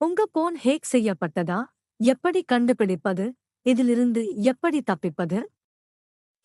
உங்க phone hack செய்யப்பட்டதா? எப்படி கண்டுபிடிப்பது? இதிலிருந்து எப்படி தப்பிப்பது?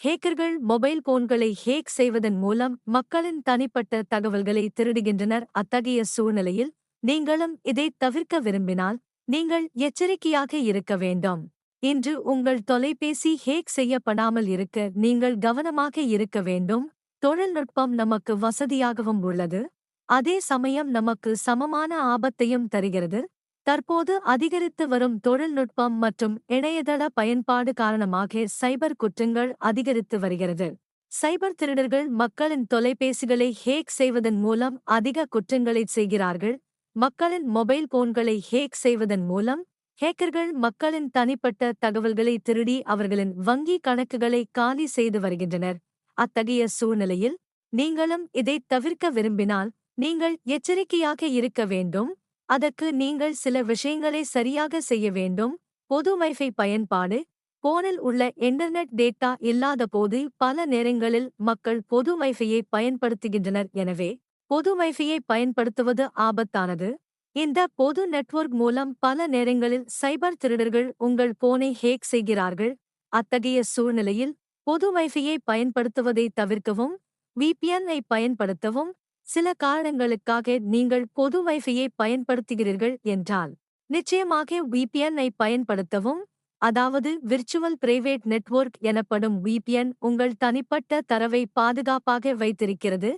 ஹேக்கர்கள் மொபைல் போன்களை ஹேக் செய்வதன் மூலம் மக்களின் தனிப்பட்ட தகவல்களை திருடுகின்றனர். அத்தகைய சூழ்நிலையில் நீங்களும் இதை தவிர்க்க விரும்பினால் நீங்கள் எச்சரிக்கையாக இருக்க வேண்டும். இன்று உங்கள் தொலைபேசி ஹேக் செய்யப்படாமல் இருக்க நீங்கள் கவனமாக இருக்க வேண்டும். தொழில்நுட்பம் நமக்கு வசதியாகவும் உள்ளது. அதே சமயம் நமக்கு சமமான ஆபத்தையும் தருகிறது. தற்போது அதிகரித்து வரும் தொழில்நுட்பம் மற்றும் இணையதள பயன்பாடு காரணமாக சைபர் குற்றங்கள் அதிகரித்து வருகிறது. சைபர் திருடர்கள் மக்களின் தொலைபேசிகளை ஹேக் செய்வதன் மூலம் அதிக குற்றங்களை செய்கிறார்கள். மக்களின் மொபைல் போன்களை ஹேக் செய்வதன் மூலம் ஹேக்கர்கள் மக்களின் தனிப்பட்ட தகவல்களை திருடி அவர்களின் வங்கி கணக்குகளை காலி செய்து வருகின்றனர். அத்தகைய சூழ்நிலையில் நீங்களும் இதை தவிர்க்க விரும்பினால் நீங்கள் எச்சரிக்கையாக இருக்க வேண்டும். அதற்கு நீங்கள் சில விஷயங்களை சரியாக செய்ய வேண்டும். பொது வைஃபை பயன்பாடு. போனில் உள்ள இன்டர்நெட் டேட்டா இல்லாதபோது பல நேரங்களில் மக்கள் பொது வைஃபையை பயன்படுத்துகின்றனர். எனவே பொது வைஃபையை பயன்படுத்துவது ஆபத்தானது. இந்த பொது நெட்வொர்க் மூலம் பல நேரங்களில் சைபர் திருடர்கள் உங்கள் போனை ஹேக் செய்கிறார்கள். அத்தகைய சூழ்நிலையில் பொது வைஃபையை பயன்படுத்துவதை தவிர்க்கவும் VPN ஐ பயன்படுத்தவும் சில காரணங்களுக்காக நீங்கள் பொது வைஃபையை பயன்படுத்துகிறீர்கள் என்றால் நிச்சயமாக விபிஎன் ஐ பயன்படுத்தவும் அதாவது விர்ச்சுவல் பிரைவேட் நெட்வொர்க் எனப்படும் விபிஎன் உங்கள் தனிப்பட்ட தரவை பாதுகாப்பாக வைத்திருக்கிறது.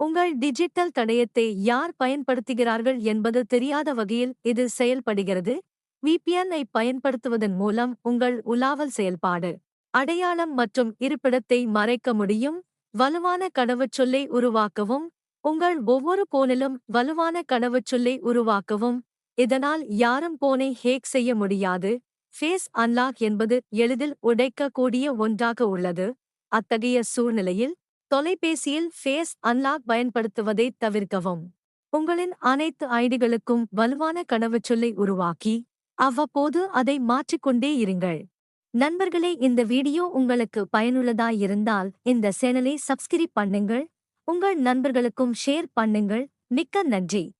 உங்கள் டிஜிட்டல் தடயத்தை யார் பயன்படுத்துகிறார்கள் என்பது தெரியாத வகையில் இது செயல்படுகிறது. விபிஎன் ஐ பயன்படுத்துவதன் மூலம் உங்கள் உலாவல் செயல்பாடு அடையாளம் மற்றும் இருப்பிடத்தை மறைக்க முடியும். வலுவான கடவுச்சொல்லை உருவாக்கவும் உங்கள் ஒவ்வொரு போனிலும் வலுவான கடவுச்சொல்லை உருவாக்கவும். இதனால் யாரும் போனை ஹேக் செய்ய முடியாது. ஃபேஸ் அன்லாக் என்பது எளிதில் உடைக்கக்கூடிய ஒன்றாக உள்ளது. அத்தகைய சூழ்நிலையில் தொலைபேசியில் ஃபேஸ் அன்லாக் பயன்படுத்துவதை தவிர்க்கவும். உங்களின் அனைத்து ஐடிகளுக்கும் வலுவான கடவுச்சொல்லை உருவாக்கி அவ்வப்போது அதை மாற்றிக்கொண்டே இருங்கள். நண்பர்களே இந்த வீடியோ உங்களுக்கு பயனுள்ளதாயிருந்தால் இந்த சேனலை சப்ஸ்கிரைப் பண்ணுங்கள். உங்கள் நண்பர்களுக்கும் ஷேர் பண்ணுங்கள். மிக்க நன்றி.